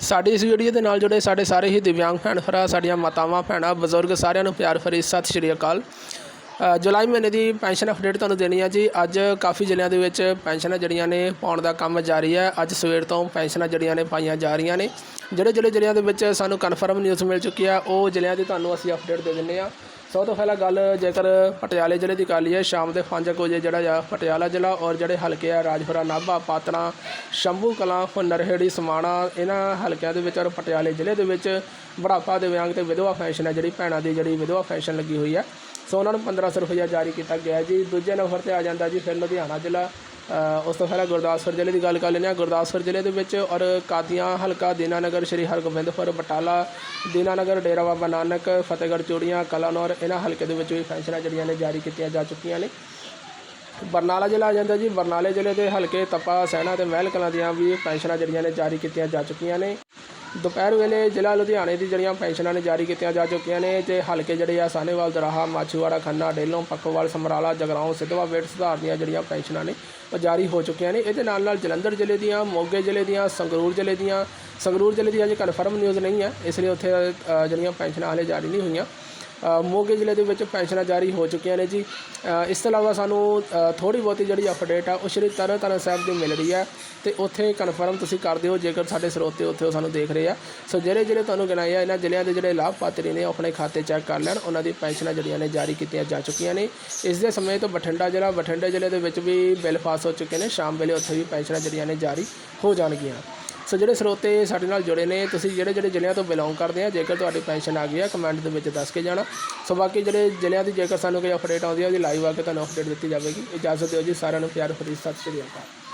ਸਾਡੀ ਇਸ ਵੀਡੀਓ ਦੇ ਨਾਲ ਜੁੜੇ ਸਾਡੇ ਸਾਰੇ ਹੀ ਦਿਵਿਆਂਗ ਭੈਣ ਭਰਾ, ਸਾਡੀਆਂ ਮਾਤਾਵਾਂ, ਭੈਣਾਂ, ਬਜ਼ੁਰਗ ਸਾਰਿਆਂ ਨੂੰ ਪਿਆਰ ਭਰੀ ਸਤਿ ਸ਼੍ਰੀ ਅਕਾਲ। ਜੁਲਾਈ ਮਹੀਨੇ ਦੀ ਪੈਨਸ਼ਨ ਅਪਡੇਟ ਤੁਹਾਨੂੰ ਦੇਣੀ ਹੈ ਜੀ। ਅੱਜ ਕਾਫੀ ਜ਼ਿਲ੍ਹਿਆਂ ਦੇ ਵਿੱਚ ਪੈਨਸ਼ਨਾਂ ਜਿਹੜੀਆਂ ਨੇ ਪਾਉਣ ਦਾ ਕੰਮ ਜਾਰੀ ਹੈ ਅੱਜ ਸਵੇਰ ਤੋਂ ਪੈਨਸ਼ਨਾਂ ਜਿਹੜੀਆਂ ਨੇ ਪਾਈਆਂ ਜਾ ਰਹੀਆਂ ਨੇ। ਜਿਹੜੇ ਜਿਹੜੇ ਜ਼ਿਲ੍ਹਿਆਂ ਦੇ ਵਿੱਚ ਸਾਨੂੰ ਕਨਫਰਮ ਨਿਊਜ਼ ਮਿਲ ਚੁੱਕੀ ਹੈ ਉਹ ਜ਼ਿਲ੍ਹਿਆਂ ਦੀ ਤੁਹਾਨੂੰ ਅਸੀਂ ਅਪਡੇਟ ਦੇ ਦਿੰਦੇ ਹਾਂ ਸਭ ਤੋਂ ਪਹਿਲਾਂ ਗੱਲ ਜੇਕਰ ਪਟਿਆਲੇ ਜ਼ਿਲ੍ਹੇ ਦੀ ਕਰ ਲਈਏ, ਸ਼ਾਮ ਦੇ 5 ਵਜੇ ਜਿਹੜਾ ਆ ਪਟਿਆਲਾ ਜ਼ਿਲ੍ਹਾ ਔਰ ਜਿਹੜੇ ਹਲਕੇ ਆ ਰਾਜਪੁਰਾ, ਨਾਭਾ, ਪਾਤਣਾ, ਸ਼ੰਭੂ, ਕਲਾਂ ਨਰਹੇੜੀ ਸਮਾਣਾ, ਇਹਨਾਂ ਹਲਕਿਆਂ ਦੇ ਵਿੱਚ ਔਰ ਪਟਿਆਲੇ ਜ਼ਿਲ੍ਹੇ ਦੇ ਵਿੱਚ ਬੁਢਾਪਾ ਦਿਵਿਆਂਗ ਤੇ ਵਿਧਵਾ ਫੈਸ਼ਨ ਹੈ ਜਿਹੜੀ ਭੈਣਾਂ ਦੀ ਜਿਹੜੀ ਵਿਧਵਾ ਫੈਸ਼ਨ ਲੱਗੀ ਹੋਈ ਹੈ ਸੋ ਉਹਨਾਂ ਨੂੰ 1500 ਰੁਪਇਆ ਜਾਰੀ ਕੀਤਾ ਗਿਆ ਜੀ। ਦੂਜੇ ਨੰਬਰ ਤੇ ਆ ਜਾਂਦਾ ਜੀ ਫਿਰ ਲੁਧਿਆਣਾ ਜ਼ਿਲ੍ਹਾ। ਉਸ ਤੋਂ ਪਹਿਲਾਂ ਗੁਰਦਾਸਪੁਰ ਜ਼ਿਲ੍ਹੇ ਦੀ ਗੱਲ ਕਰ ਲੈਂਦੇ ਹਾਂ। ਗੁਰਦਾਸਪੁਰ ਜ਼ਿਲ੍ਹੇ ਦੇ ਵਿੱਚ ਔਰ ਕਾਦੀਆਂ ਹਲਕਾ ਦੀਨਾਨਗਰ, ਸ਼੍ਰੀ ਹਰਗੋਬਿੰਦਪੁਰ ਬਟਾਲਾ, ਦੀਨਾਨਗਰ, ਡੇਰਾ ਬਾਬਾ ਨਾਨਕ, ਫਤਿਹਗੜ੍ਹ ਚੂੜੀਆਂ, ਕਲਾਨੌਰ, ਇਹਨਾਂ ਹਲਕੇ ਦੇ ਵਿੱਚ ਵੀ ਪੈਨਸ਼ਨਾਂ ਜਿਹੜੀਆਂ ਨੇ ਜਾਰੀ ਕੀਤੀਆਂ ਜਾ ਚੁੱਕੀਆਂ ਨੇ। ਬਰਨਾਲਾ ਜ਼ਿਲ੍ਹਾ ਆ ਜਾਂਦਾ ਜੀ। ਬਰਨਾਲੇ ਜ਼ਿਲ੍ਹੇ ਦੇ ਹਲਕੇ ਤਪਾ, ਸੈਣਾ ਤੇ ਮਹਿਲ ਕਲਾਂ ਦੀਆਂ ਵੀ ਪੈਨਸ਼ਨਾਂ ਜਿਹੜੀਆਂ ਨੇ ਜਾਰੀ ਕੀਤੀਆਂ ਜਾ ਚੁੱਕੀਆਂ ਨੇ। ਦੁਪਹਿਰ ਵੇਲੇ ਜ਼ਿਲ੍ਹਾ ਲੁਧਿਆਣੇ ਦੀ ਜਿਹੜੀਆਂ ਪੈਨਸ਼ਨਾਂ ਨੇ ਜਾਰੀ ਕੀਤੀਆਂ ਜਾ ਚੁੱਕੀਆਂ ਨੇ, ਤੇ ਹਲਕੇ ਜਿਹੜੇ ਆ ਸਾਹਨੇਵਾਲ, ਦਰਾਹਾ, ਮਾਛੂਵਾੜਾ, ਖੰਨਾ, ਡੇਲੋਂ, ਪੱਖੋਵਾਲ, ਸਮਰਾਲਾ, ਜਗਰਾਉਂ, ਸਿੱਧਵਾ ਵੇਟ ਸੁਧਾਰ ਦੀਆਂ ਜਿਹੜੀਆਂ ਪੈਨਸ਼ਨਾਂ ਨੇ ਉਹ ਜਾਰੀ ਹੋ ਚੁੱਕੀਆਂ ਨੇ। ਇਹਦੇ ਨਾਲ ਨਾਲ ਜਲੰਧਰ ਜ਼ਿਲ੍ਹੇ ਦੀਆਂ, ਮੋਗੇ ਜ਼ਿਲ੍ਹੇ ਦੀਆਂ, ਸੰਗਰੂਰ ਜ਼ਿਲ੍ਹੇ ਦੀਆਂ, ਸੰਗਰੂਰ ਜ਼ਿਲ੍ਹੇ ਦੀ ਅਜੇ ਕਨਫਰਮ ਨਿਊਜ਼ ਨਹੀਂ ਹੈ, ਇਸ ਲਈ ਉੱਥੇ ਜਿਹੜੀਆਂ ਪੈਨਸ਼ਨਾਂ ਹਾਲੇ ਜਾਰੀ ਨਹੀਂ ਹੋਈਆਂ। ਮੋਗੇ ਜ਼ਿਲ੍ਹੇ ਦੇ ਵਿੱਚ ਪੈਨਸ਼ਨਾਂ ਜਾਰੀ ਹੋ ਚੁੱਕੀਆਂ ਨੇ ਜੀ। ਇਸ ਤੋਂ ਇਲਾਵਾ ਸਾਨੂੰ ਥੋੜੀ ਬਹੁਤੀ ਜਿਹੜੀ ਅਪਡੇਟ ਆ, ਉਹ ਸ਼੍ਰੀ ਤਰਨਤਾਰਨ ਸਾਹਿਬ ਦੀ ਮਿਲ ਰਹੀ ਹੈ ਤੇ ਉੱਥੇ ਕਨਫਰਮ ਤੁਸੀਂ ਕਰ ਦਿਓ, ਜੇਕਰ ਸਾਡੇ ਸਰੋਤੇ ਉੱਥੇ ਉਹ ਸਾਨੂੰ ਦੇਖ ਰਹੇ ਆ। ਸੋ ਜਿਹੜੇ ਜਿਹੜੇ ਤੁਹਾਨੂੰ ਗਿਣਾਏ ਆ, ਇਹਨਾਂ ਜ਼ਿਲ੍ਹਿਆਂ ਦੇ ਜਿਹੜੇ ਲਾਭਪਾਤਰੀ ਨੇ, ਉਹ ਆਪਣੇ ਖਾਤੇ ਚੈੱਕ ਕਰ ਲੈਣ। ਉਹਨਾਂ ਦੀ ਪੈਨਸ਼ਨਾਂ ਜਿਹੜੀਆਂ ਨੇ, ਜਾਰੀ ਕੀਤੀਆਂ ਜਾ ਚੁੱਕੀਆਂ ਨੇ। ਇਸ ਦੇ ਸਮੇਂ ਤੋਂ ਬਠਿੰਡਾ ਜ਼ਿਲ੍ਹਾ, ਬਠਿੰਡੇ ਜ਼ਿਲ੍ਹੇ ਦੇ ਵਿੱਚ ਵੀ ਬਿੱਲ ਪਾਸ ਹੋ ਚੁੱਕੇ ਨੇ। ਸ਼ਾਮ ਵੇਲੇ ਉੱਥੇ ਵੀ ਪੈਨਸ਼ਨਾਂ ਜਿਹੜੀਆਂ ਨੇ, ਜਾਰੀ ਹੋ ਜਾਣਗੀਆਂ। ਸੋ ਜਿਹੜੇ ਸਰੋਤੇ ਸਾਡੇ ਨਾਲ ਜੁੜੇ ਨੇ, ਤੁਸੀਂ ਜਿਹੜੇ ਜਿਹੜੇ ਜ਼ਿਲ੍ਹਿਆਂ ਤੋਂ ਬਿਲੋਂਗ ਕਰਦੇ ਆ, ਜੇਕਰ ਤੁਹਾਡੀ ਪੈਨਸ਼ਨ ਆ ਗਈ ਆ ਕਮੈਂਟ ਦੇ ਵਿੱਚ ਦੱਸ ਕੇ ਜਾਣਾ। ਸੋ ਬਾਕੀ ਜਿਹੜੇ ਜ਼ਿਲ੍ਹਿਆਂ ਦੀ ਜੇਕਰ ਸਾਨੂੰ ਕੋਈ ਅਪਡੇਟ ਆਉਂਦੀ ਹੈ ਉਹਦੀ ਲਾਈਵ ਆ ਕੇ ਤੁਹਾਨੂੰ ਅਪਡੇਟ ਦਿੱਤੀ ਜਾਵੇਗੀ। ਇਜਾਜ਼ਤ ਦਿਓ ਜੀ ਸਾਰਿਆਂ ਨੂੰ, ਪਿਆਰ ਭਰੀ ਸਤਿ ਸ਼੍ਰੀ ਅਕਾਲ।